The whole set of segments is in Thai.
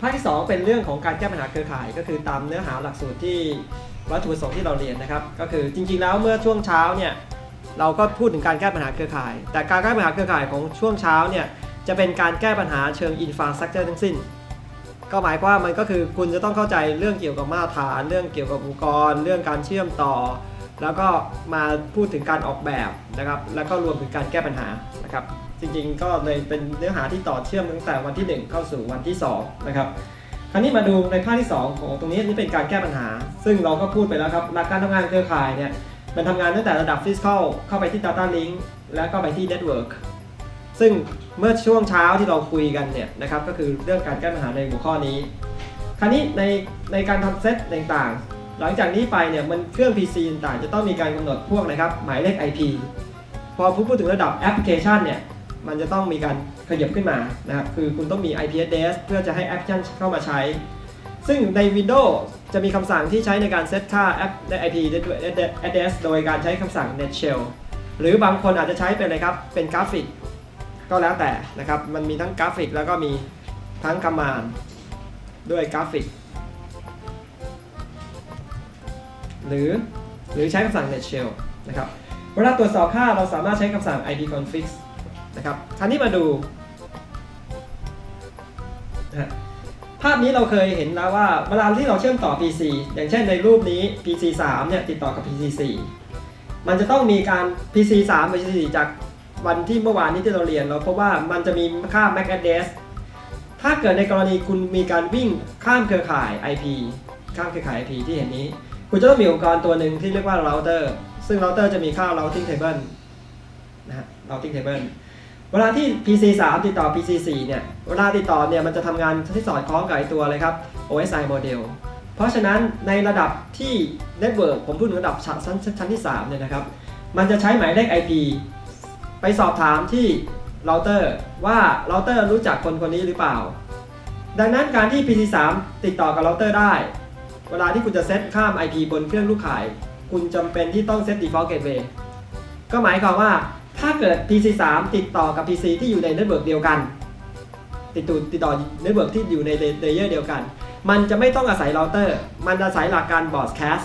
ภาคที่ 2 เป็นเรื่องของการแก้ปัญหาเครือข่าย ก็คือตามเนื้อหาหลักสูตรที่วัตถุประสงค์ที่เราเรียนนะครับ ก็คือจริงๆแล้วเมื่อช่วงเช้าเนี่ยเราก็พูดถึงการแก้ปัญหาเครือข่าย แต่การแก้ปัญหาเครือข่ายของช่วงเช้าเนี่ยจะเป็นการแก้ปัญหาเชิงอินฟาสตรักเจอร์ทั้งสิ้น ก็หมายความว่ามันก็คือคุณจะต้องเข้าใจเรื่องเกี่ยวกับมาตรฐาน เรื่องเกี่ยวกับอุปกรณ์ เรื่องการเชื่อมต่อ แล้วก็มาพูดถึงการออกแบบนะครับ แล้วก็รวมถึงการแก้ปัญหานะครับ จริงๆ ก็เลยเป็นเนื้อหาที่ต่อเชื่อมตั้งแต่วันที่ 1 เข้าสู่วันที่2นะครับคราวนี้มาดูในภาคที่ 2 ของตรงนี้นี่เป็นการแก้ปัญหา ซึ่งเราก็พูดไปแล้วครับหลักการทำงานเครือข่ายเนี่ยมันทำงานตั้งแต่ระดับฟิสิกอลเข้าไปที่ Data Link แล้วก็ไปที่ Network ซึ่งเมื่อช่วงเช้าที่เราคุยกันเนี่ยนะครับก็คือเรื่องการแก้ปัญหาในหัวข้อนี้ คราวนี้ในในการทำเซตต่างๆ หลังจากนี้ไปเนี่ยมันเครื่อง PC ต่างๆ จะต้องมีการกำหนดพวกนะครับหมายเลข IP พอพูดถึงระดับแอปพลิเคชันเนี่ย มันจะต้องมีการขยับขึ้นมานะครับ คือคุณต้องมี IP address เพื่อจะให้แอปพลิเคชันเข้ามาใช้ ซึ่งใน Windows จะมีคำสั่งที่ใช้ในการเซตค่าแอปใน IP address โดยการใช้คำสั่ง net shell หรือบางคนอาจจะใช้เป็นอะไรครับ เป็นกราฟิก ก็แล้วแต่นะครับ มันมีทั้งกราฟิกแล้วก็มีทั้งคำมานด้วยกราฟิก หรือหรือใช้คำสั่ง net shell นะครับ เวลาตรวจสอบค่าเราสามารถใช้คำสั่ง ipconfig นะครับคราวนี้มาดู ภาพนี้เราเคยเห็นแล้วว่าเวลาที่เราเชื่อมต่อ PC อย่างเช่นในรูปนี้ PC 3เนี่ยติดต่อกับ PC 4มันจะต้องมีการ PC 3 PC 4จากวันที่เมื่อวานนี้ที่เราเรียนเราพบว่ามันจะมีค่า MAC address ถ้าเกิดในกรณีคุณมีการวิ่งข้ามเครือข่าย IP ข้ามเครือข่าย IP ที่เห็นนี้ คุณจะต้องมีอุปกรตัวหนึ่งที่เรียกว่า router ซึ่ง router จะมีค่า routing table นะฮะ routing table เวลาที่ PC 3 ติดต่อ PC 4เนี่ย เวลาติดต่อเนี่ยมันจะทำงานที่สอดคล้องกับไอตัวเลยครับ OSI model เพราะฉะนั้นในระดับที่ network ผมพูดถึงระดับชั้นชั้นที่3เนี่ยนะครับ มันจะใช้หมายเลข IP ไปสอบถามที่ router ว่า router รู้จักคนคนนี้หรือเปล่า ดังนั้นการที่ PC 3ติดต่อกับ router ได้ เวลาที่คุณจะเซตข้าม IP บนเครื่องลูกข่าย คุณจำเป็นที่ต้องเซต default gateway ก็หมายความว่า ถ้าเกิด PC 3ติดต่อกับ PC ที่อยู่ในเน็ตเวิร์กเดียวกัน ติดต่อติดต่อเน็ตเวิร์กที่อยู่ในเลเยอร์เดียวกัน มันจะไม่ต้องอาศัยเราเตอร์ มันอาศัยหลักการ broadcast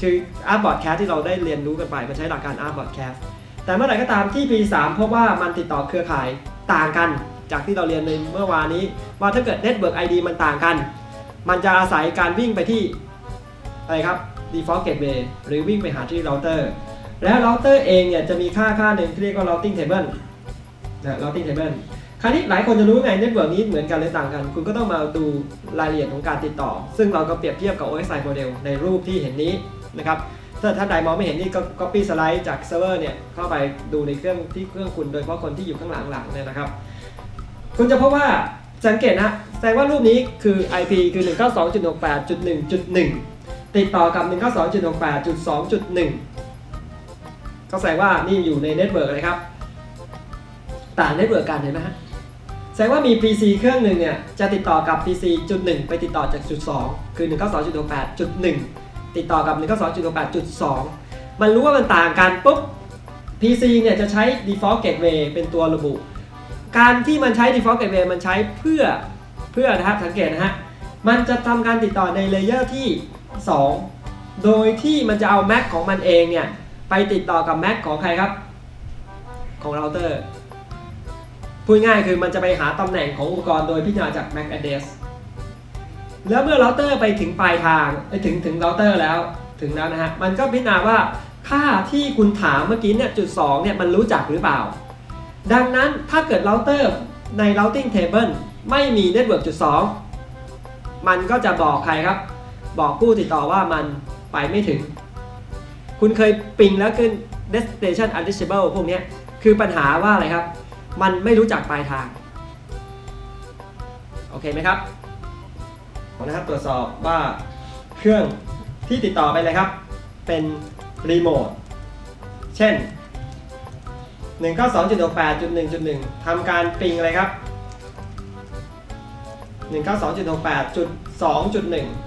คือ art broadcast ที่เราได้เรียนรู้กันไป มันใช้หลักการ art broadcast แต่เมื่อไหร่ก็ตามที่ PC 3พบว่ามันติดต่อเครือข่ายต่างกัน จากที่เราเรียนในเมื่อวานนี้ ว่าถ้าเกิด network ID มันต่างกัน มันจะอาศัยการวิ่งไปที่อะไรครับ default gateway หรือวิ่งไปหาที่ router แล้ว router เองเนี่ยจะมีค่าค่าหนึ่งที่เรียกว่า routing table นะ routing table คราวนี้หลายคนจะรู้ไง network นี้เหมือนกันหรือต่างกัน คุณก็ต้องมาดูรายละเอียดของการติดต่อ ซึ่งเราก็เปรียบเทียบกับ OSI model ในรูปที่เห็นนี้นะครับถ้าท่านใดมองไม่เห็นนี่ก็ copy สไลด์จากเซิร์ฟเวอร์เนี่ยเข้าไปดูในเครื่องที่เครื่องคุณโดยเฉพาะคนที่อยู่ข้างหลังหลังเนี่ยนะครับ คุณจะพบว่าสังเกตนะแสดงว่ารูปนี้คือ IP คือ 192.68.1.1 ติดต่อกับ 192.68.2.1 ก็แสดงว่านี่อยู่ในเน็ตเวิร์กเลยครับ ต่างเน็ตเวิร์กกันเห็นไหมฮะแสดงว่ามี PC เครื่องหนึ่งเนี่ยจะติดต่อกับ PC จุดหนึ่งไปติดต่อจากจุดสองคือ192.68จุดหนึ่งติดต่อกับ 192.68จุดสองมันรู้ว่ามันต่างกันปุ๊บ PC เนี่ยจะใช้ default gateway เป็นตัวระบุ การที่มันใช้ default gateway มันใช้เพื่อเพื่อนะครับสังเกตนะฮะมันจะทำการติดต่อในเลเยอร์ที่ 2 โดยที่มันจะเอา Mac ของมันเองเนี่ย ไปติดต่อกับ Mac ของใครครับ ของเราเตอร์พูดง่ายคือมันจะไปหาตำแหน่งของอุปกรณ์โดยพิจารณาจาก MAC address แล้วเมื่อเราเตอร์ไปถึงปลายทางไปถึงถึงเราเตอร์แล้วถึงแล้วนะฮะมันก็พิจารณาว่าค่าที่คุณถามเมื่อกี้เนี่ยจุด2เนี่ยมันรู้จักหรือเปล่า ดังนั้นถ้าเกิดเราเตอร์ใน routing table ไม่มี network จุด2มันก็จะบอกใครครับ บอกผู้ติดต่อว่ามันไปไม่ถึง คุณเคยปิงแล้วขึ้น destination unreachable พวกนี้คือปัญหาว่าอะไรครับ มันไม่รู้จักปลายทาง โอเคไหมครับขอนะครับตรวจสอบว่าเครื่องที่ติดต่อไปเลยครับ เป็นรีโมท เช่น 192.68.1.1ทำการปิงอะไรครับ 192.68.2.1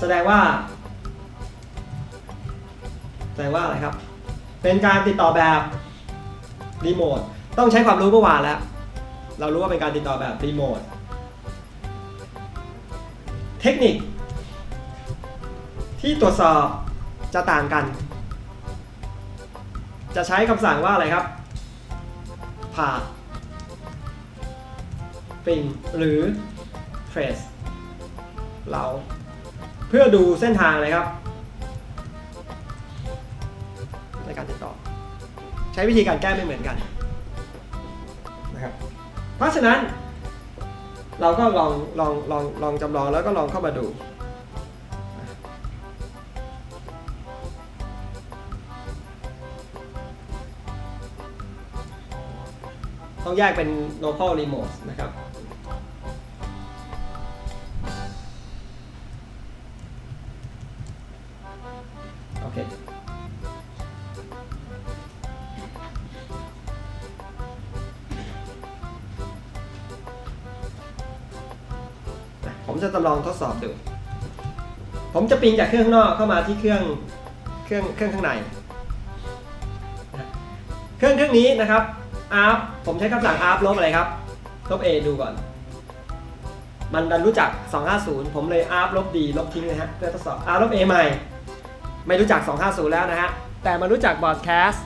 แสดงว่า แสดงว่าอะไรครับ เป็นการติดต่อแบบรีโมทต้องใช้ความรู้เมื่อวานแล้ว เรารู้ว่าเป็นการติดต่อแบบรีโมทเทคนิค ที่ตรวจสอบจะต่างกัน จะใช้คำสั่งว่าอะไรครับ ผ่าปิงหรือ trace เรา เพื่อดูเส้นทางเลยครับ ในการติดต่อ ใช้วิธีการแก้ไม่เหมือนกันนะครับเพราะฉะนั้น เราก็ลองลองลองลองจำลองแล้วก็ลองเข้ามาดูต้องแยกเป็น local remote นะครับ ลองทดสอบดู ผมจะปิงจากเครื่องข้างนอกเข้ามาที่เครื่องเครื่องเครื่องข้างใน เครื่องเครื่องนี้นะครับ arp ผมใช้คำสั่ง arp ลบอะไรครับ ลบ a ดูก่อน มันดันรู้จัก 250 ผมเลย arp ลบ d ลบทิ้งนะฮะเพื่อทดสอบ arp ลบ a ใหม่ ไม่รู้จัก 250 แล้วนะฮะ แต่มันรู้จัก broadcast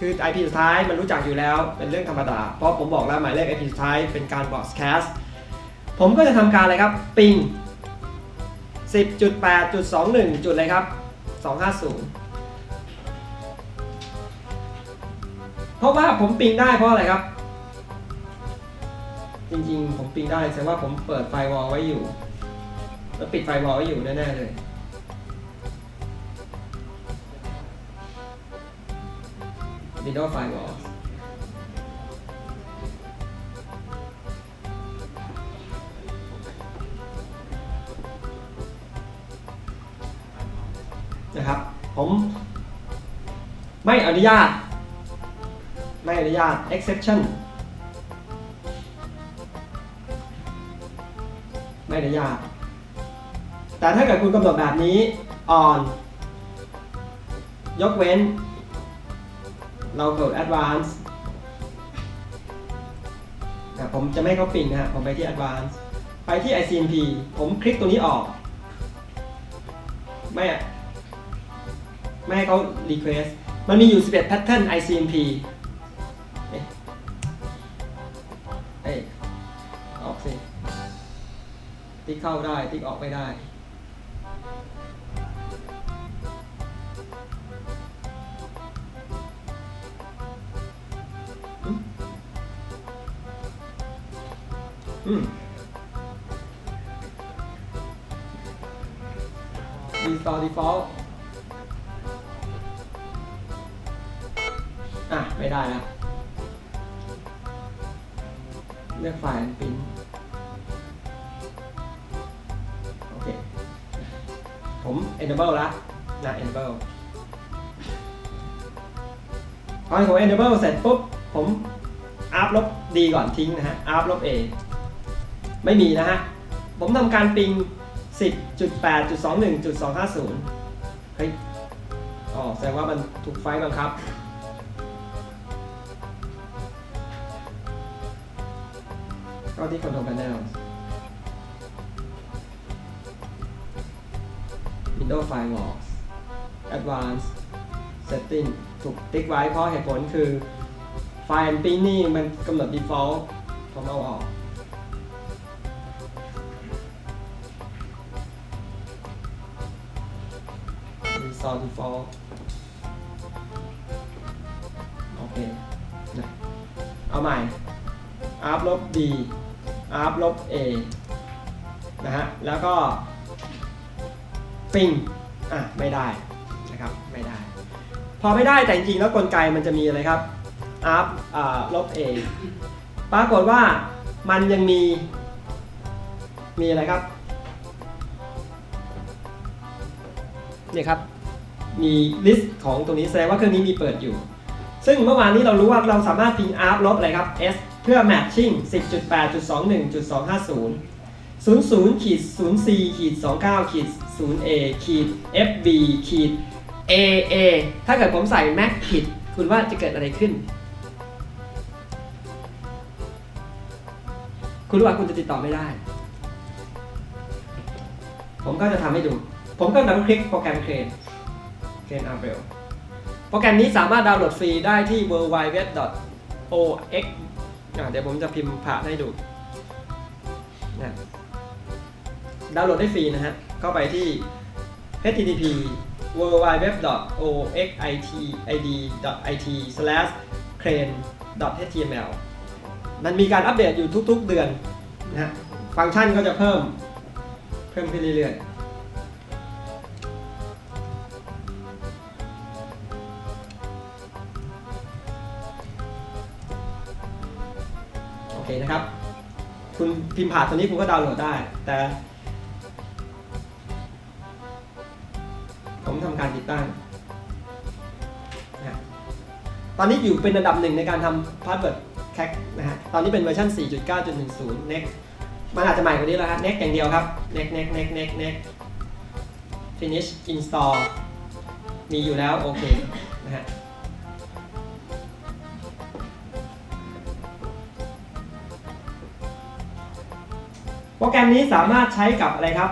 คือ IP สุดท้ายมันรู้จักอยู่แล้วเป็นเรื่องธรรมดา เพราะผมบอกแล้วหมายเลข IP สุดท้ายเป็นการ broadcast ผมก็จะทำการอะไรครับ ปิง 10.8.21 จุดเลยครับ 250 เพราะว่าผมปิงได้เพราะอะไรครับ จริงๆ ผมปิงได้แสดงว่าผมเปิดไฟวอลไว้อยู่ แล้วปิดไฟวอลไว้อยู่แน่ๆเลย Windows Firewall นะครับ ผมไม่อนุญาต ไม่อนุญาต exception ไม่อนุญาต แต่ถ้าเกิดคุณกำหนดแบบนี้ on ยกเว้น เรากด advance ผมจะไม่เข้าปิงนะฮะ ผมไปที่ advance ไปที่ ICMP ผมคลิกตรงนี้ออก ไม่ ไม่ให้เขา request มันมีอยู่ 11 pattern ICMP เอ๊ะเอ้ยออกสิ ติ๊กเข้าได้ ติ๊กออกไม่ได้ อืมอืม default default อะ ไม่ได้แล้วเลือกไฟล์ print โอเค ผม enable ล้วนะ enable พอผม enable เสร็จปุ๊บ ผม up ลบ d ก่อนทิ้งนะฮะ up ลบ a ไม่มีนะฮะ ผมทำการปิง 10.8.21.250 เฮ้ย อ๋อ แสดงว่ามันถูกไฟล์บังคับาที่คนทำกันแน่นอน Windows File ออก Advanced Setting ถูกติ๊กไว้เพราะเหตุผลคือไฟล์ปิ้นี่มันกำหนด default ผมเอาออก install default โอเค เอาใหม่อัพลบ d r ลบ a นะฮะ แล้วก็ปิงอะไม่ได้นะครับ ไม่ได้ พอไม่ได้แต่จริงๆแล้วกลไกมันจะมีอะไรครับ r อ่าลบ a ปรากฏว่ามันยังมี มีอะไรครับเนี่ยครับ มีลิสต์ของตรงนี้แสดงว่าเครื่องนี้มีเปิดอยู่ ซึ่งเมื่อวานนี้เรารู้ว่าเราสามารถพิง r ลบอะไรครับ s เพื่อ matching 10.8.21.250 00ขีด0 c ขีด29ขีด 0 a ขีด fb ขีด aa ถ้าเกิดผมใส่ mac ผิด คุณว่าจะเกิดอะไรขึ้น คุณรู้ว่าคุณจะติดต่อไม่ได้ ผมก็จะทำให้ดู ผมก็ดับเบิลคลิกโปรแกรมเครนเครนอาร์เบลโปรแกรมนี้สามารถดาวน์โหลดฟรีได้ที่ w w w o x อะเดี๋ยวผมจะพิมพ์ผ่าให้ดูนะดาวน์โหลดได้ฟรีนะฮะ เข้าไปที่ http w w w o x i t i d i t crane html มันมีการอัปเดตอยู่ทุกๆเดือนนะฮะ ฟังก์ชันก็จะเพิ่ม เพิ่มขึ้นเรื่อยๆ เคนะครับ คุณพิมพ์ผ่านตัวนี้คุณก็ดาวน์โหลดได้ แต่ ผมทำการติดตั้งนะตอนนี้อยู่เป็นอันดับหนึ่งในการทำ password crack นะฮะ ตอนนี้เป็นเวอร์ชัน4.9.10 next มันอาจจะใหม่กว่านี้แล้วครับ next อย่างเดียวครับ next next next next next finish install มีอยู่แล้ว โอเคนะฮะ โปรแกรมนี้สามารถใช้กับอะไรครับ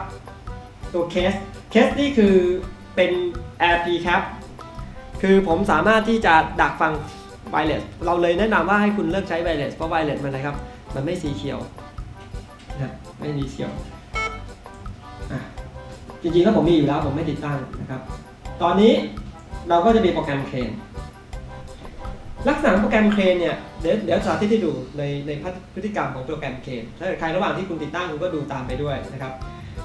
ตัวเคสเคสนี่คือเป็น AirP cap คือผมสามารถที่จะดักฟัง wireless เราเลยแนะนำว่าให้คุณเลิกใช้ wireless เพราะ wireless มันอะไรครับ มันไม่สีเขียวนะไม่สีเขียวอะจริงๆแล้วผมมีอยู่แล้วผมไม่ติดตั้งนะครับ ตอนนี้เราก็จะมีโปรแกรมเคน ลักษณะของโปรแกรมเครนเนี่ยเดี๋ยวเดี๋ยวสาธิตให้ดูในในพฤติกรรมของโปรแกรมเครนถ้าเกิดใครระหว่างที่คุณติดตั้งคุณก็ดูตามไปด้วยนะครับ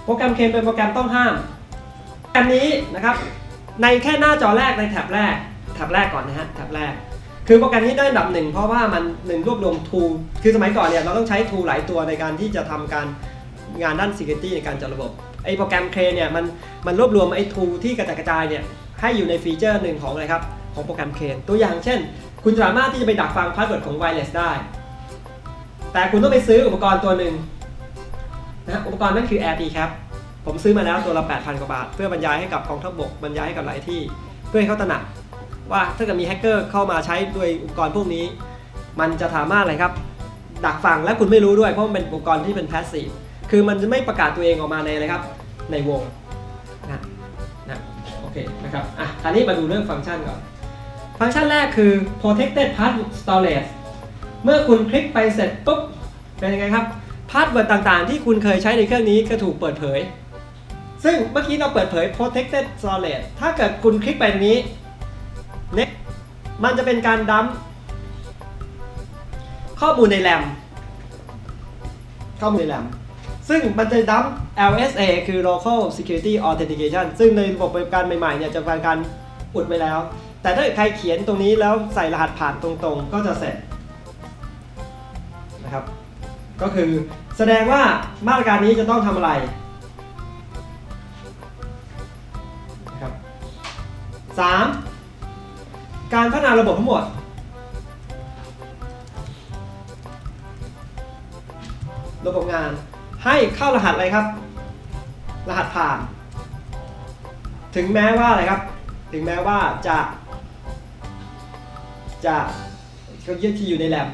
โปรแกรมเครนเป็นโปรแกรมต้องห้ามโปรแกรมนี้นะครับในแค่หน้าจอแรกในแท็บแรกแท็บแรกก่อนนะฮะแท็บแรก คือโปรแกรมนี้ได้ดับหนึ่งเพราะว่ามันหนึ่งรวบรวม tool คือสมัยก่อนเนี่ยเราต้องใช้ tool หลายตัวในการที่จะทำการงานด้าน security ในการจัดระบบไอ้โปรแกรมเครนเนี่ยมันมันรวบรวมไอ้ tool ที่กระจายกระจายเนี่ยให้อยู่ในฟีเจอร์หนึ่งของอะไรครับของโปรแกรมเครนตัวอย่างเช่น คุณสามารถที่จะไปดักฟังพาสเวิร์ดของ wireless ได้ แต่คุณต้องไปซื้ออุปกรณ์ตัวหนึ่งนะอุปกรณ์นั่นคือ AirP Cap ผมซื้อมาแล้วตัวละ 8,000 กว่าบาท เพื่อบรรยายให้กับกองทัพบกบรรยายให้กับหลายที่ เพื่อให้เขาตระหนัก ว่าถ้าเกิดมีแฮกเกอร์เข้ามาใช้ด้วยอุปกรณ์พวกนี้ มันจะสามารถอะไรครับ ดักฟังและคุณไม่รู้ด้วยเพราะมันเป็นอุปกรณ์ที่เป็น passive คือมันจะไม่ประกาศตัวเองออกมาในอะไรครับ ในวงนะนะโอเคนะครับอะคราวนี้มาดูเรื่องฟังก์ชันก่อน ฟังก์ชันแรกคือ protected path storage เมื่อคุณคลิกไปเสร็จปุ๊บ เป็นยังไงครับ พาสเวิร์ดต่างๆ ที่คุณเคยใช้ในเครื่องนี้ก็ถูกเปิดเผย ซึ่งเมื่อกี้เราเปิดเผย protected storage ถ้าเกิดคุณคลิกไปตรงนี้ next มันจะเป็นการดัมป์ข้อมูลในแรมข้อมูลในแรมซึ่งมันจะดัมป์ LSA คือ local security authentication ซึ่งในระบบบริการใหม่ๆเนี่ยจะเป็นการอุดไว้แล้ว แต่ถ้าเกิดใครเขียนตรงนี้แล้วใส่รหัสผ่านตรงๆ ก็จะเสร็จนะครับ ก็คือแสดงว่ามาตรการนี้จะต้องทำอะไรนะครับสามการพัฒนาระบบทั้งหมดระบบงานให้เข้ารหัสอะไรครับ รหัสผ่าน ถึงแม้ว่าอะไรครับ ถึงแม้ว่าจะ จะเขาเยี่ยที่อยู่ในแรม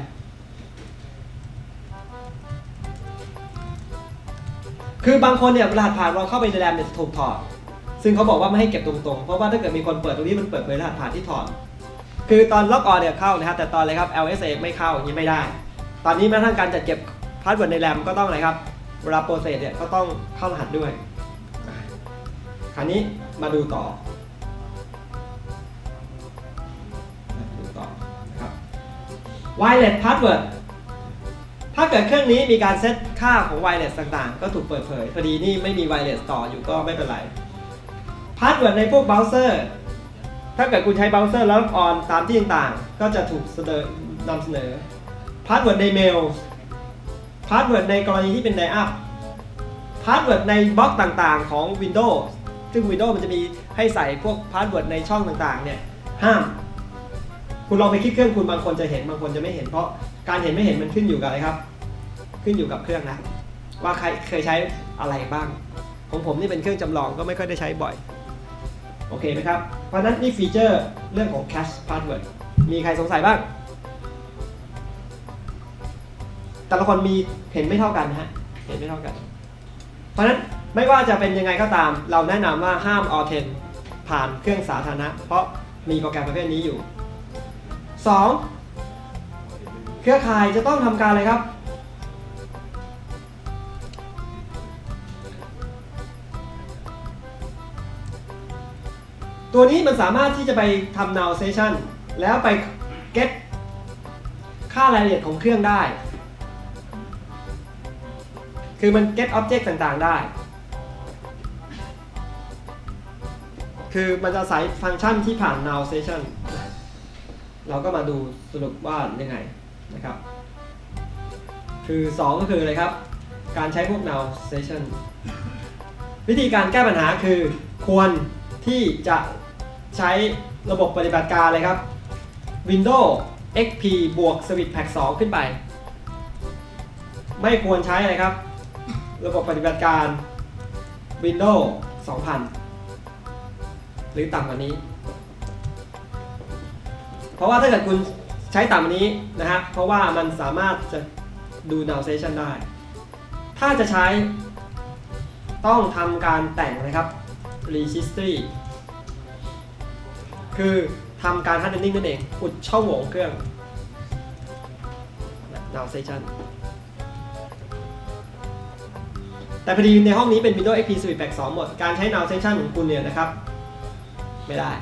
คือบางคนเนี่ยรหัสผ่านเราเข้าไปในแรมเนี่ยจะถูกถอด ซึ่งเขาบอกว่าไม่ให้เก็บตรงๆ เพราะว่าถ้าเกิดมีคนเปิดตรงนี้มันเปิดเผยรหัสผ่านที่ถอด คือตอนล็อกออนเนี่ยเข้านะครับ แต่ตอนอะไรครับ LSA ไม่เข้าอย่างนี้ไม่ได้ ตอนนี้แม้กระทั่งการจัดเก็บพาสเวิร์ดในแรมก็ต้องอะไรครับ เวลาโปรเซสเนี่ยก็ต้องเข้ารหัสด้วย คราวนี้มาดูต่อ wireless password ถ้าเกิดเครื่องนี้มีการเซตค่าของ wireless ต่างๆ ก็ถูกเปิดเผย พอดีนี่ไม่มี wireless ต่ออยู่ก็ไม่เป็นไร password ในพวกเบราว์เซอร์ถ้าเกิดคุณใช้เบราว์เซอร์แล้วออนตามที่ต่างๆ ก็จะถูกเสนอนำเสนอ password ในเมล password ในกรณีที่เป็นไดอัพ password ในบล็อกต่างๆ ของ Windows ซึ่ง Windows มันจะมีให้ใส่พวก password ในช่องต่างๆ เนี่ย ห้าม คุณลองไปคลิกเครื่องคุณบางคนจะเห็นบางคนจะไม่เห็นเพราะการเห็นไม่เห็นมันขึ้นอยู่กับอะไรครับ ขึ้นอยู่กับเครื่องนะ ว่าใครเคยใช้อะไรบ้าง ของผมนี่เป็นเครื่องจำลองก็ไม่ค่อยได้ใช้บ่อยโอเคไหมครับเพราะนั้นนี่ฟีเจอร์เรื่องของ cache password มีใครสงสัยบ้าง แต่ละคนมีเห็นไม่เท่ากันฮะเห็นไม่เท่ากัน เพราะนั้นไม่ว่าจะเป็นยังไงก็ตาม เราแนะนำว่าห้ามออเทนผ่านเครื่องสาธารณะ เพราะมีโปรแกรมประเภทนี้อยู่ 2. เครือข่ายจะต้องทำการอะไรครับ ตัวนี้มันสามารถที่จะไปทำ now session แล้วไป get ค่ารายละเอียดของเครื่องได้ คือมัน get object ต่างๆได้ คือมันจะอาศัยฟังก์ชันที่ผ่าน now session เราก็มาดูสรุปว่ายังไงนะครับ คือ 2 ก็คืออะไรครับ การใช้พวก now session วิธีการแก้ปัญหาคือควรที่จะใช้ระบบปฏิบัติการเลยครับ Windows XP บวก Switch Pack 2 ขึ้นไป ไม่ควรใช้อะไรครับ ระบบปฏิบัติการ Windows 2000 หรือต่ำกว่านี้ เพราะว่าถ้าเกิดคุณใช้ต่ำกว่านี้นะฮะเพราะว่ามันสามารถจะดู now session ได้ ถ้าจะใช้ต้องทำการแต่งนะครับ registry คือทำการ hardening นั่นเองอุดช่องโหว่ของเครื่อง now session แต่พอดีในห้องนี้เป็น Windows XP Switch Pack 2หมด การใช้ now session ของคุณเนี่ยนะครับ ไม่ได้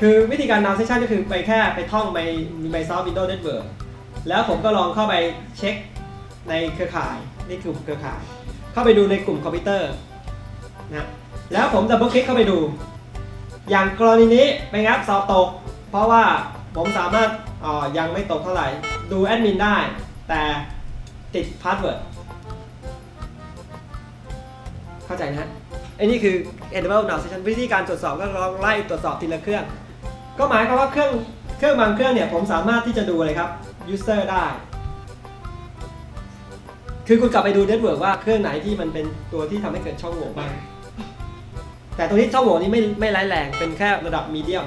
คือวิธีการ now session ก็คือไปแค่ไปท่องไป Microsoft Windows Network แล้วผมก็ลองเข้าไปเช็คในเครือข่ายในกลุ่มเครือข่าย เข้าไปดูในกลุ่มคอมพิวเตอร์นะแล้วผมดับเบิลคลิกเข้าไปดู อย่างกรณีนี้เป็นครับสอบตก เพราะว่าผมสามารถอ๋อยังไม่ตกเท่าไหร่ ดูแอดมินได้ แต่ติดพาสเวิร์ดเข้าใจนะฮะไอ้นี่คือ Enable Now Session วิธีการตรวจสอบก็ลองไล่ตรวจสอบทีละเครื่อง ก็หมายความว่าเครื่องเครื่องบางเครื่องเนี่ยผมสามารถที่จะดูเลยครับ user ได้ คือคุณกลับไปดูเน็ตเวิร์กว่าเครื่องไหนที่มันเป็นตัวที่ทำให้เกิดช่องโหว่บ้าง แต่ตัวนี้ช่องโหว่นี้ไม่ไม่ร้ายแรง เป็นแค่ระดับมีเดียม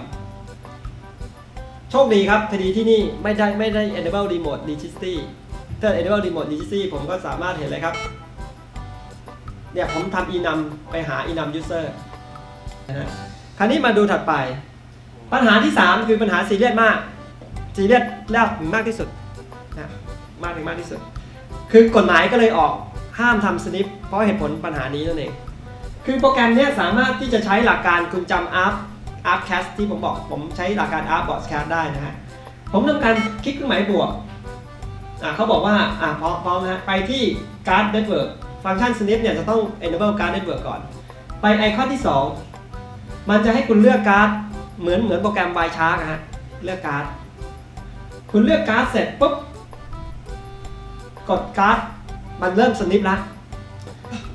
โชคดีครับคดีที่นี่ไม่ได้ไม่ได้ enable remote registry ถ้า enable remote registry ผมก็สามารถเห็นเลยครับ เนี่ยผมทำ enum ไปหา enum user นะฮะคราวนี้มาดูถัดไป ปัญหาที่ 3 คือปัญหาซีเรียสมากซีเรียสแรกถึงมากที่สุดนะมากถึงมากที่สุด คือกฎหมายก็เลยออกห้ามทำสนิปเพราะเหตุผลปัญหานี้นั่นเอง คือโปรแกรมเนี้ยสามารถที่จะใช้หลักการคุณจำ ARP ARP cast ที่ผมบอกผมใช้หลักการ ARP broadcast ได้นะฮะผมทำการคลิกเครื่องหมายบวกอ่าเขาบอกว่าอ่าพร้อมนะฮะไปที่ card network ฟังก์ชัน snip เนี่ยจะต้อง enable card network ก่อน ไปไอคอนที่ 2 มันจะให้คุณเลือกการ์ด เหมือนเหมือนโปรแกรม y shark นะฮะเลือกการ์ดคุณเลือกการ์ดเสร็จปุ๊บกดการ์ดมันเริ่มสนิปแล้ว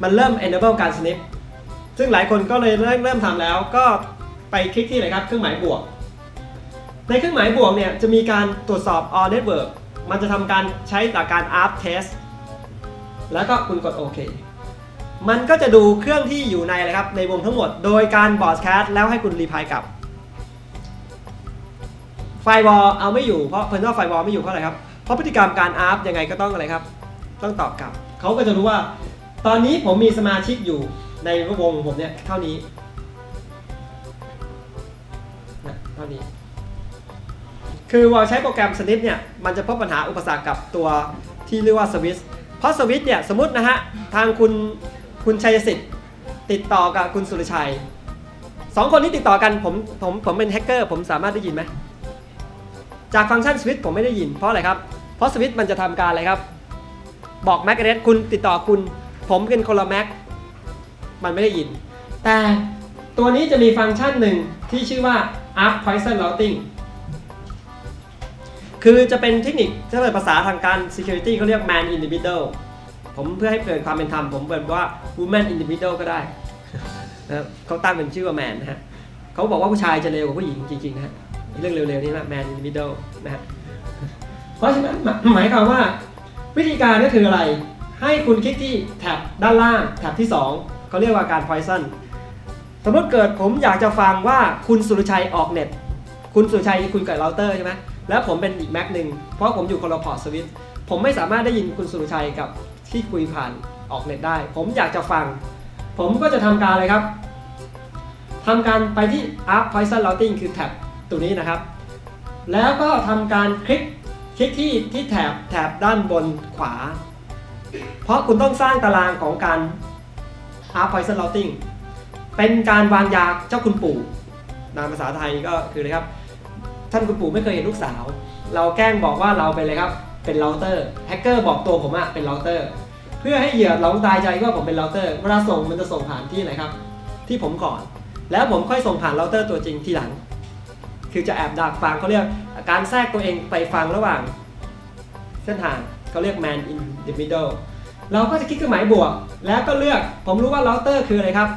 มันเริ่ม enable การสนิปซึ่งหลายคนก็เลยเริ่มเริ่มทำแล้วก็ไปคลิกที่ไหนครับเครื่องหมายบวก ในเครื่องหมายบวกเนี่ยจะมีการตรวจสอบ all network มันจะทำการใช้หลักการ ARP test แล้วก็คุณกดโอเคมันก็จะดูเครื่องที่อยู่ในอะครับในวงทั้งหมด โดยการบอ d แคสแล้วให้คุณรีพายกลับ ฟวอลเอาไม่อยู่เพราะเพนว่าไฟวอลไม่อยู่เพราะอะไรครับ เพราะพฤติกรรมการอาร์ฟยังไงก็ต้องอะไรครับ ต้องตอบกลับ เขาก็จะรู้ว่า ตอนนี้ผมมีสมาชิกอยู่ในวงของผมเนี่ยเท่านี้นะเท่านี้ คือวอลใช้โปรแกรม Snip เนี่ย มันจะพบปัญหาอุปสรรคกับตัวที่เรียกว่าสวิตเพราะสวิตเนี่ยสมมตินะฮะ ทางคุณคุณชัยสิทธิ์ติดต่อกับคุณสุรชัยสองคนที่ติดต่อกันผมผมผมเป็นแฮกเกอร์ผมสามารถได้ยินไหม จากฟังก์ชันสวิตผมไม่ได้ยินเพราะอะไรครับ เพราะสวิตมันจะทำการอะไรครับ บอก MAC address คุณติดต่อคุณ ผมเป็นคนละ MAC มันไม่ได้ยิน แต่ตัวนี้จะมีฟังก์ชันหนึ่งที่ชื่อว่า up poison routing คือจะเป็นเทคนิคถ้าเป็นภาษาทางการ security เขาเรียก man in the middle ผมเพื่อให้เกิดความเป็นธรรมผมเปิดว่า woman in the middle ก็ได้เขาตั้งเป็นชื่อว่า man นะฮะเขาบอกว่าผู้ชายจะเร็วกว่าผู้หญิงจริงๆนะฮะ เรื่องเร็วๆนี่นะ man in the middle นะฮะเพราะฉะนั้นหมายความว่าวิธีการก็คืออะไร ให้คุณคลิกที่แท็บด้านล่างแท็บที่2เขาเรียกว่าการ poison สมมติเกิดผมอยากจะฟังว่าคุณสุรชัยออกเน็ต คุณสุรชัยคุยกับเราเตอร์ใช่ไหมแล้วผมเป็นอีกแม็กหนึ่งเพราะผมอยู่คนละพอร์ตสวิตผมไม่สามารถได้ยินคุณสุรชัยกับที่คุยผ่านออกเน็ตได้ ผมอยากจะฟัง ผมก็จะทำการเลยครับทำการไปที่ App Poison Routing คือแท็บ ตัวนี้นะครับ แล้วก็ทำการคลิกคลิกที่ที่แถบแถบด้านบนขวา เพราะคุณต้องสร้างตารางของการ App Poison Routing เป็นการวางยาเจ้าคุณปู่นามภาษาไทยก็คือเลยครับ ท่านคุณปู่ไม่เคยเห็นลูกสาว เราแกล้งบอกว่าเราเป็นอะไรครับ เป็นเราเตอร์แฮกเกอร์บอกตัวผมอะเป็นเราเตอร์ เพื่อให้เหยื่อหลงตายใจว่าผมเป็นเราเตอร์เวลาส่งมันจะส่งผ่านที่ไหนครับ ที่ผมก่อน แล้วผมค่อยส่งผ่านเราเตอร์ตัวจริงทีหลัง คือจะแอบดักฟังเขาเรียกการแทรกตัวเองไปฟังระหว่างเส้นทางเขาเรียก man in the middle เราก็จะคลิกเครื่องหมายบวก แล้วก็เลือกผมรู้ว่าเราเตอร์คืออะไรครับ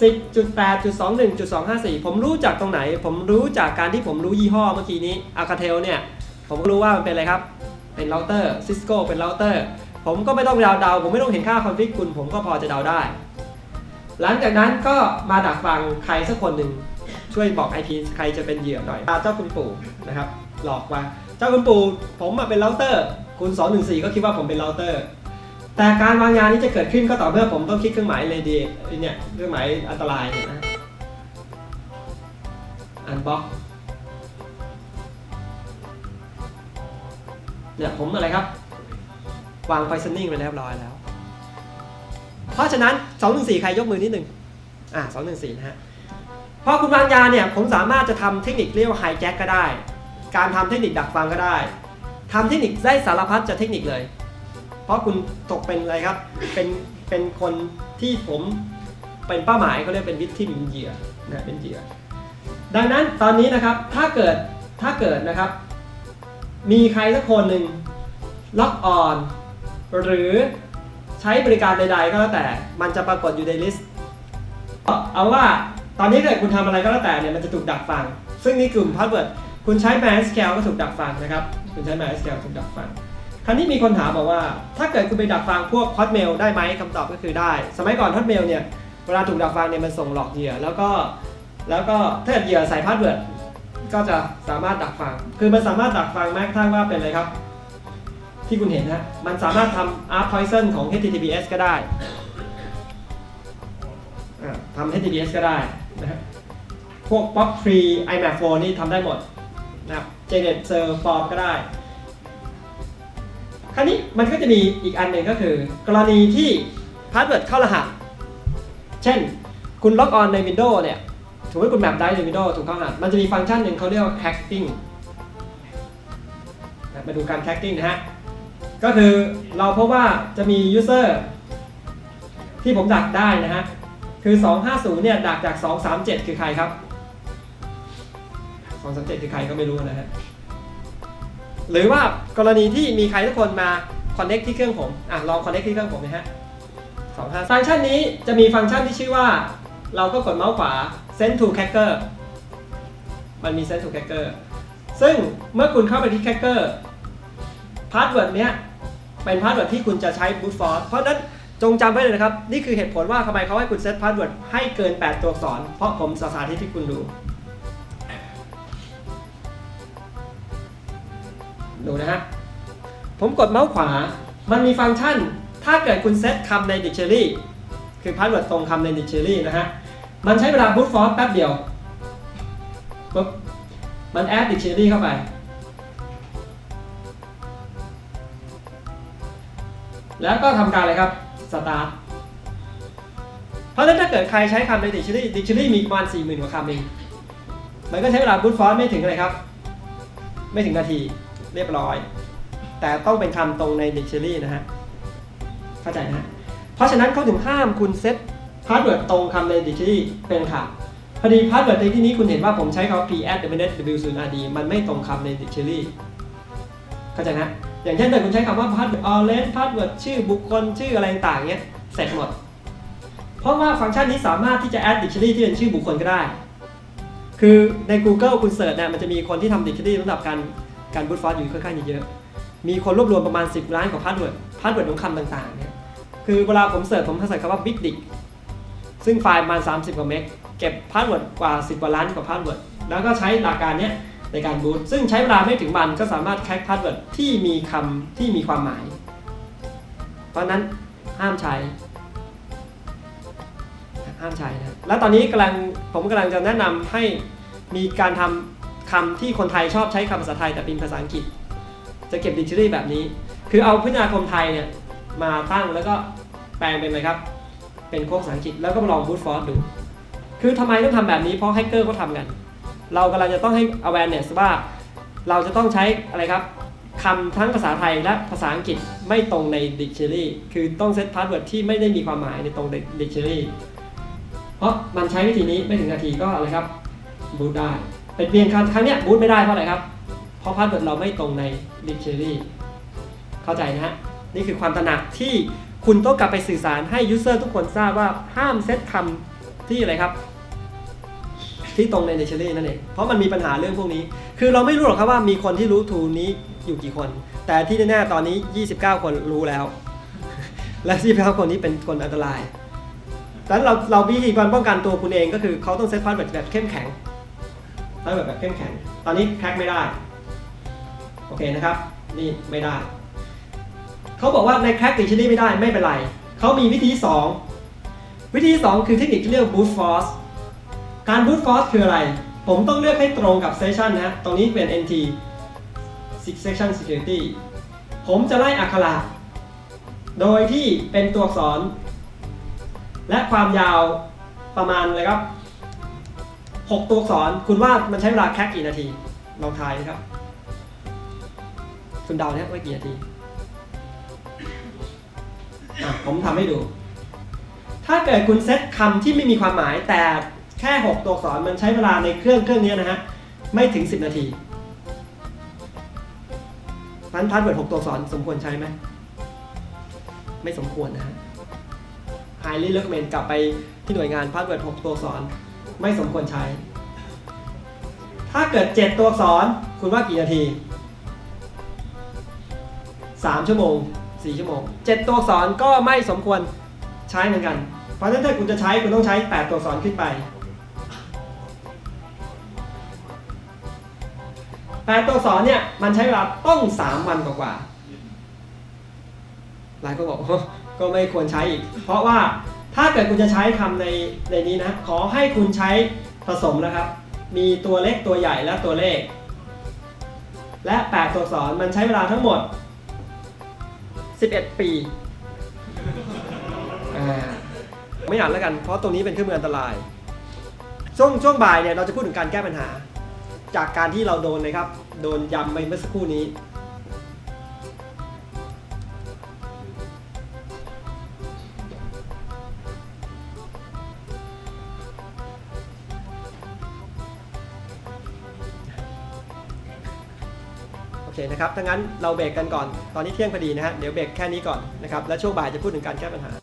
10.8.21.254 ผมรู้จากตรงไหน ผมรู้จากการที่ผมรู้ยี่ห้อเมื่อกี้นี้ Alcatel เนี่ย ผมรู้ว่ามันเป็นอะไรครับ เป็นเราเตอร์ Cisco เป็นเราเตอร์ ผมก็ไม่ต้องเดาเดาๆผมไม่ต้องเห็นค่าคอนฟิกคุณ ผมก็พอจะเดาได้ หลังจากนั้นก็มาดักฟังใครสักคนหนึ่ง ช่วยบอก IP ใครจะเป็นเหยื่อหน่อยเจ้าคุณปู่นะครับหลอกว่าเจ้าคุณปู่ผมมาเป็นเราเตอร์ คุณ 214 ก็คิดว่าผมเป็นเราเตอร์ แต่การวางยานี้จะเกิดขึ้นก็ต่อเมื่อผมต้องคลิกเครื่องหมายเลยดีเนี่ยเครื่องหมายอันตรายเนี่ยนะอันบล็อกเนี่ยผมอะไรครับ วาง poisoning ไปเรียบร้อยแล้ว เพราะฉะนั้น 214 ใครยกมือนิดหนึ่งอ่า214 นะฮะ พอคุณวางยาเนี่ยผมสามารถจะทำเทคนิคเรียกว่าไฮแจ็คก็ได้ การทำเทคนิคดักฟังก็ได้ทำเทคนิคได้สารพัดจะเทคนิคเลย เพราะคุณตกเป็นอะไรครับ เป็นเป็นคนที่ผมเป็นเป้าหมายเขาเรียกเป็นวิทิมเหยื่อนะเป็นเหยื่อ ดังนั้นตอนนี้นะครับถ้าเกิดถ้าเกิดนะครับ มีใครสักคนหนึ่งล็อกออนหรือใช้บริการใด ๆ ก็แล้วแต่ มันจะปรากฏอยู่ในลิสต์เอาว่า ตอนนี้ถ้าเกิดคุณทำอะไรก็แล้วแต่เนี่ยมันจะถูกดักฟัง ซึ่งนี่กลุ่มพาสเวิร์ดคุณใช้ MySQL ก็ถูกดักฟังนะครับคุณใช้ MySQL ถูกดักฟังคราวนี้มีคนถามบอกว่า ถ้าเกิดคุณไปดักฟังพวก Hotmail ได้ไหมคำตอบก็คือได้ สมัยก่อน Hotmail เนี่ยเวลาถูกดักฟังเนี่ยมันส่งหลอกเหยื่อแล้วก็แล้วก็ถ้าเหยื่อใส่พาสเวิร์ดก็จะสามารถดักฟัง คือมันสามารถดักฟังแม้กระทั่งว่าเป็นอะไรครับ ที่คุณเห็นนะมันสามารถทำ Art Poison ของ HTTPS ก็ได้ทำ HTTPS ก็ได้ นะฮะพวก POP 3 IMAP 4นี่ทำได้หมดนะครับ Janet Serve Form ก็ได้ คราวนี้มันก็จะมีอีกอันหนึ่งก็คือ กรณีที่พาสเวิร์ดเข้ารหัส เช่น คุณล็อกออนใน Windows เนี่ยถือว่าคุณแมปได้ใน Windows ถูกเข้ารหัส มันจะมีฟังก์ชันหนึ่งเขาเรียกว่า cracking นะมาดูการ cracking นะฮะ ก็คือเราพบว่าจะมี user ที่ผมดักได้นะฮะ คือ 250 เนี่ยดักจาก 237 คือใครครับ 237 คือใครก็ไม่รู้นะฮะ หรือว่ากรณีที่มีใครทุกคนมา connect ที่เครื่องผมอะลอง connect ที่เครื่องผมนะฮะสองห้าฟังก์ชันนี้จะมีฟังก์ชันที่ชื่อว่า เราก็กดเมาส์ขวา send to cracker มันมี send to cracker ซึ่งเมื่อคุณเข้าไปที่ cracker พาสเวิร์ดเนี้ยเป็นพาสเวิร์ดที่คุณจะใช้ brute force เพราะนั้น จงจำไว้เลยนะครับ นี่คือเหตุผลว่าทำไมเขาให้คุณเซตพาสเวิร์ดให้เกิน 8 ตัวอักษร เพราะผมสาธิตให้คุณดู ดูนะฮะ ผมกดเมาส์ขวา มันมีฟังก์ชัน ถ้าเกิดคุณเซตคำใน dictionary คือพาสเวิร์ดตรงคำใน dictionary นะฮะ มันใช้เวลา brute force แป๊บเดียวปุ๊บมันแอด dictionary เข้าไปแล้วก็ทำการอะไรครับ สตาร์ทเพราะฉะนั้นถ้าเกิดใครใช้คำใน dictionary dictionary มีประมาณ40,000กว่าคำเอง มันก็ใช้เวลา brute force ไม่ถึงอะไรครับ ไม่ถึงนาทีเรียบร้อย แต่ต้องเป็นคำตรงใน dictionary นะฮะ เข้าใจนะฮะ เพราะฉะนั้นเขาถึงห้ามคุณเซตพาสเวิร์ดตรงคำใน dictionary เป็นค่ะพอดีพาสเวิร์ดในที่นี้คุณเห็นว่าผมใช้คำว่า p at w w 0 rd มันไม่ตรงคำใน dictionary เข้าใจนะ อย่างเช่นถ้าคุณใช้คำว่า password orange password ชื่อบุคคลชื่ออะไรต่างๆเนี้ยเสร็จหมด เพราะว่าฟังก์ชันนี้สามารถที่จะ add dictionary ที่เป็นชื่อบุคคลก็ได้ คือใน Google คุณเสิร์ชเนี่ยมันจะมีคนที่ทำ dictionary สำหรับการการ brute force อยู่ค่อนข้างเยอะๆมีคนรวบรวมประมาณ 10 ล้านกว่า password password ของคำต่างๆเนี่ยคือเวลาผมเสิร์ชผมจะใส่คำว่า big dick ซึ่งไฟล์ประมาณ 30 กว่าเมกเก็บ password กว่า 10 กว่าล้านกว่า password แล้วก็ใช้หลักการเนี้ย ในการบูตซึ่งใช้เวลาไม่ถึงวันก็สามารถแค c พาสเวิร์ดที่มีคำที่มีความหมาย เพราะนั้นห้ามใช้ ห้ามใช้นะแล้วตอนนี้กำลังผมกำลังจะแนะนำให้มีการทำคำที่คนไทยชอบใช้คำภาษาไทยแต่เป็นภาษาอังกฤษ จะเก็บดิกชันนีแบบนี้ คือเอาพจนานุกรมไทยเนี่ยมาตั้งแล้วก็แปลงเป็นอะไรครับ เป็นโค้ดภาษาอังกฤษแล้วก็มาลองบูตฟอร์ดู คือทำไมต้องทำแบบนี้เพราะแฮกเกอร์เขาทำกัน เรากำลังจะต้องให้ awareness ว่า เราจะต้องใช้อะไรครับคำทั้งภาษาไทยและภาษาอังกฤษไม่ตรงใน dictionary คือต้องเซตพาสเวิร์ดที่ไม่ได้มีความหมายในตรง dictionary เพราะมันใช้วิธีนี้ไม่ถึงนาทีก็อะไรครับบูตได้เป็นเพียงครั้งครั้งเนี้ยบูตไม่ได้เพราะอะไรครับ เพราะพาสเวิร์ดเราไม่ตรงใน dictionary เข้าใจนะฮะนี่คือความตระหนักที่คุณต้องกลับไปสื่อสารให้ user ทุกคนทราบว่าห้ามเซตคำที่อะไรครับ ที่ตรงใน dictionary นั่นเอง เพราะมันมีปัญหาเรื่องพวกนี้ คือเราไม่รู้หรอกครับว่ามีคนที่รู้ทูนี้อยู่กี่คน แต่ที่แน่ๆตอนนี้ 29 คนรู้แล้ว และ29คนนี้เป็นคนอันตรายดังนั้นเราเราวิธีการป้องกันตัวคุณเองก็คือเขาต้องเซตพาสเวิร์ดแบบเข้มแข็งพาสเวิร์ดแบบเข้มแข็ง ตอนนี้แคกไม่ได้ โอเคนะครับ นี่ไม่ได้ เขาบอกว่าในแคกติชนี่ไม่ได้ไม่เป็นไร เขามีวิธีที่สองวิธีที่สองคือเทคนิคที่เรียก brute force การ brute force คืออะไร ผมต้องเลือกให้ตรงกับ session นะ ตรงนี้เป็น NT section security ผมจะไล่อักขระโดยที่เป็นตัวอักษร และความยาวประมาณเลยครับ 6 ตัวอักษร คุณว่ามันใช้เวลาแคกกี่นาที ลองทายนะครับ คุณเดาเนี่ยว่ากี่นาทีผมทำให้ดู ถ้าเกิดคุณเซตคำที่ไม่มีความหมายแต่ แค่ 6 ตัวอักษรมันใช้เวลาในเครื่องเครื่องนี้นะฮะไม่ถึง 10 นาทีพันพาสเวิร์ด6ตัวอักษรสมควรใช้ไหมไม่สมควรนะฮะ highly recommend กลับไปที่หน่วยงานพาสเวิร์ด6ตัวอักษรไม่สมควรใช้ ถ้าเกิด 7 ตัวอักษรคุณว่ากี่นาที 3 ชั่วโมง 4 ชั่วโมง 7 ตัวอักษรก็ไม่สมควรใช้เหมือนกัน เพราะฉะนั้นถ้าคุณจะใช้คุณต้องใช้ 8 ตัวอักษรขึ้นไป 8ตัวอักษรเนี่ยมันใช้เวลาต้อง3วันกว่าหลายคนบอกก็ไม่ควรใช้อีก เพราะว่าถ้าเกิดคุณจะใช้คำในในนี้นะ ขอให้คุณใช้ผสมนะครับ มีตัวเล็กตัวใหญ่และตัวเลข และ8ตัวอักษรมันใช้เวลาทั้งหมด 11 ปีอ่าไม่อ่านแล้วกัน เพราะตรงนี้เป็นเครื่องมืออันตราย ช่วงช่วงบ่ายเนี่ยเราจะพูดถึงการแก้ปัญหา จากการที่เราโดนนะครับ โดนยำไปเมื่อสักครู่นี้ โอเคนะครับ ถ้างั้นเราเบรกกันก่อน ตอนนี้เที่ยงพอดีนะฮะ เดี๋ยวเบรกแค่นี้ก่อนนะครับ แล้วช่วงบ่ายจะพูดถึงการแก้ปัญหา